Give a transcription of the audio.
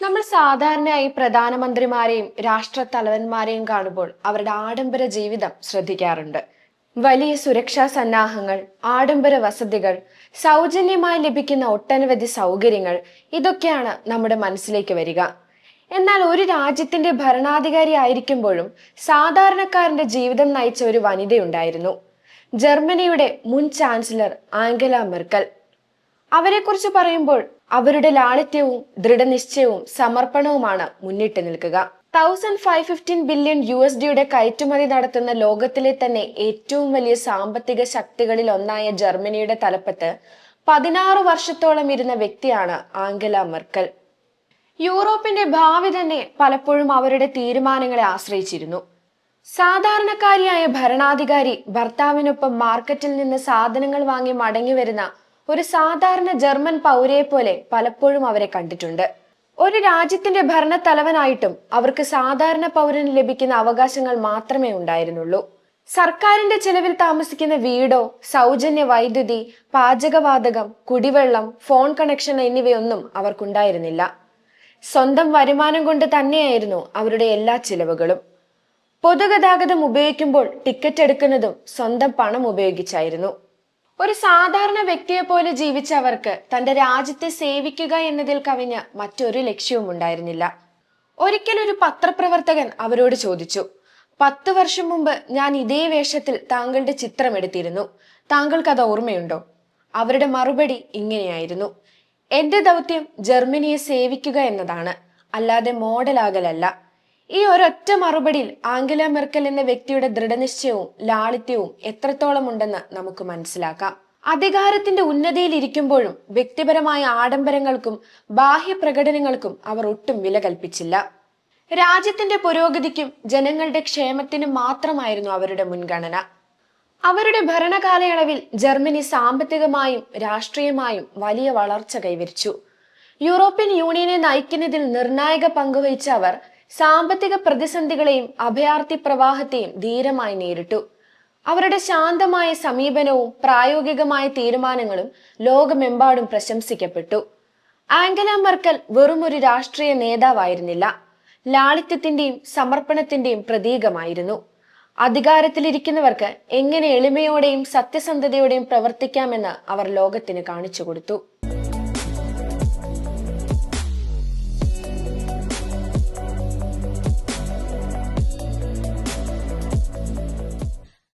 നമ്മൾ സാധാരണയായി പ്രധാനമന്ത്രിമാരെയും രാഷ്ട്ര തലവന്മാരെയും കാണുമ്പോൾ അവരുടെ ആഡംബര ജീവിതം ശ്രദ്ധിക്കാറുണ്ട്. വലിയ സുരക്ഷാ സന്നാഹങ്ങൾ ആഡംബര വസതികൾ സൗജന്യമായി ലഭിക്കുന്ന ഒട്ടനവധി സൗകര്യങ്ങൾ ഇതൊക്കെയാണ് നമ്മുടെ മനസ്സിലേക്ക് വരിക. എന്നാൽ ഒരു രാജ്യത്തിന്റെ ഭരണാധികാരി ആയിരിക്കുമ്പോഴും സാധാരണക്കാരന്റെ ജീവിതം നയിച്ച ഒരു വനിതയുണ്ടായിരുന്നു ജർമ്മനിയുടെ മുൻ ചാൻസലർ ആംഗല മെർക്കൽ. അവരെക്കുറിച്ച് പറയുമ്പോൾ അവരുടെ ലാളിത്യവും ദൃഢനിശ്ചയവും സമർപ്പണവുമാണ് മുന്നിട്ട് നിൽക്കുക. Thousand five fifteen billion U S ഡിയുടെ കയറ്റുമതി നടത്തുന്ന ലോകത്തിലെ തന്നെ ഏറ്റവും വലിയ സാമ്പത്തിക ശക്തികളിൽ ഒന്നായ ജർമ്മനിയുടെ തലപ്പത്ത് പതിനാറ് വർഷത്തോളം ഇരുന്ന വ്യക്തിയാണ് ആംഗല മെർക്കൽ. യൂറോപ്പിന്റെ ഭാവി തന്നെ പലപ്പോഴും അവരുടെ തീരുമാനങ്ങളെ ആശ്രയിച്ചിരുന്നു. സാധാരണക്കാരിയായ ഭരണാധികാരി ഭർത്താവിനൊപ്പം മാർക്കറ്റിൽ നിന്ന് സാധനങ്ങൾ വാങ്ങി മടങ്ങി വരുന്ന ഒരു സാധാരണ ജർമ്മൻ പൗരയെ പോലെ പലപ്പോഴും അവരെ കണ്ടിട്ടുണ്ട്. ഒരു രാജ്യത്തിന്റെ ഭരണ തലവനായിട്ടും അവർക്ക് സാധാരണ പൗരന് ലഭിക്കുന്ന അവകാശങ്ങൾ മാത്രമേ ഉണ്ടായിരുന്നുള്ളൂ. സർക്കാരിന്റെ ചെലവിൽ താമസിക്കുന്ന വീടോ സൗജന്യ വൈദ്യുതി പാചകവാതകം കുടിവെള്ളം ഫോൺ കണക്ഷൻ എന്നിവയൊന്നും അവർക്കുണ്ടായിരുന്നില്ല. സ്വന്തം വരുമാനം കൊണ്ട് തന്നെയായിരുന്നു അവരുടെ എല്ലാ ചിലവുകളും. പൊതുഗതാഗതം ഉപയോഗിക്കുമ്പോൾ ടിക്കറ്റ് എടുക്കുന്നതും സ്വന്തം പണം ഉപയോഗിച്ചായിരുന്നു. ഒരു സാധാരണ വ്യക്തിയെ പോലെ ജീവിച്ചവർക്ക് തന്റെ രാജ്യത്തെ സേവിക്കുക എന്നതിൽ കവിഞ്ഞ് മറ്റൊരു ലക്ഷ്യവും ഉണ്ടായിരുന്നില്ല. ഒരിക്കൽ ഒരു പത്രപ്രവർത്തകൻ അവരോട് ചോദിച്ചു പത്ത് വർഷം മുമ്പ് ഞാൻ ഇതേ വേഷത്തിൽ താങ്കളുടെ ചിത്രം എടുത്തിരുന്നു. താങ്കൾക്ക് അത് ഓർമ്മയുണ്ടോ? അവരുടെ മറുപടി ഇങ്ങനെയായിരുന്നു എന്റെ ദൗത്യം ജർമ്മനിയെ സേവിക്കുക എന്നതാണ്. അല്ലാതെ മോഡലാകലല്ല. ഈ ഒരൊറ്റ മറുപടിയിൽ ആംഗല മെർക്കൽ എന്ന വ്യക്തിയുടെ ദൃഢനിശ്ചയവും ലാളിത്യവും എത്രത്തോളം ഉണ്ടെന്ന് നമുക്ക് മനസ്സിലാക്കാം. അധികാരത്തിന്റെ ഉന്നതിയിൽ ഇരിക്കുമ്പോഴും വ്യക്തിപരമായ ആഡംബരങ്ങൾക്കും ബാഹ്യ പ്രകടനങ്ങൾക്കും അവർ ഒട്ടും വില കൽപ്പിച്ചില്ല. രാജ്യത്തിന്റെ പുരോഗതിക്കും ജനങ്ങളുടെ ക്ഷേമത്തിനും മാത്രമായിരുന്നു അവരുടെ മുൻഗണന. അവരുടെ ഭരണകാലയളവിൽ ജർമ്മനി സാമ്പത്തികമായും രാഷ്ട്രീയമായും വലിയ വളർച്ച കൈവരിച്ചു. യൂറോപ്യൻ യൂണിയനെ നയിക്കുന്നതിൽ നിർണായക പങ്കുവഹിച്ച അവർ സാമ്പത്തിക പ്രതിസന്ധികളെയും അഭയാർത്ഥി പ്രവാഹത്തെയും ധീരമായി നേരിട്ടു. അവരുടെ ശാന്തമായ സമീപനവും പ്രായോഗികമായ തീരുമാനങ്ങളും ലോകമെമ്പാടും പ്രശംസിക്കപ്പെട്ടു. ആംഗല മെർക്കൽ വെറും ഒരു രാഷ്ട്രീയ നേതാവായിരുന്നില്ല. ലാളിത്യത്തിന്റെയും സമർപ്പണത്തിന്റെയും പ്രതീകമായിരുന്നു. അധികാരത്തിലിരിക്കുന്നവർക്ക് എങ്ങനെ എളിമയോടെയും സത്യസന്ധതയോടെയും പ്രവർത്തിക്കാമെന്ന് അവർ ലോകത്തിന് കാണിച്ചു കൊടുത്തു.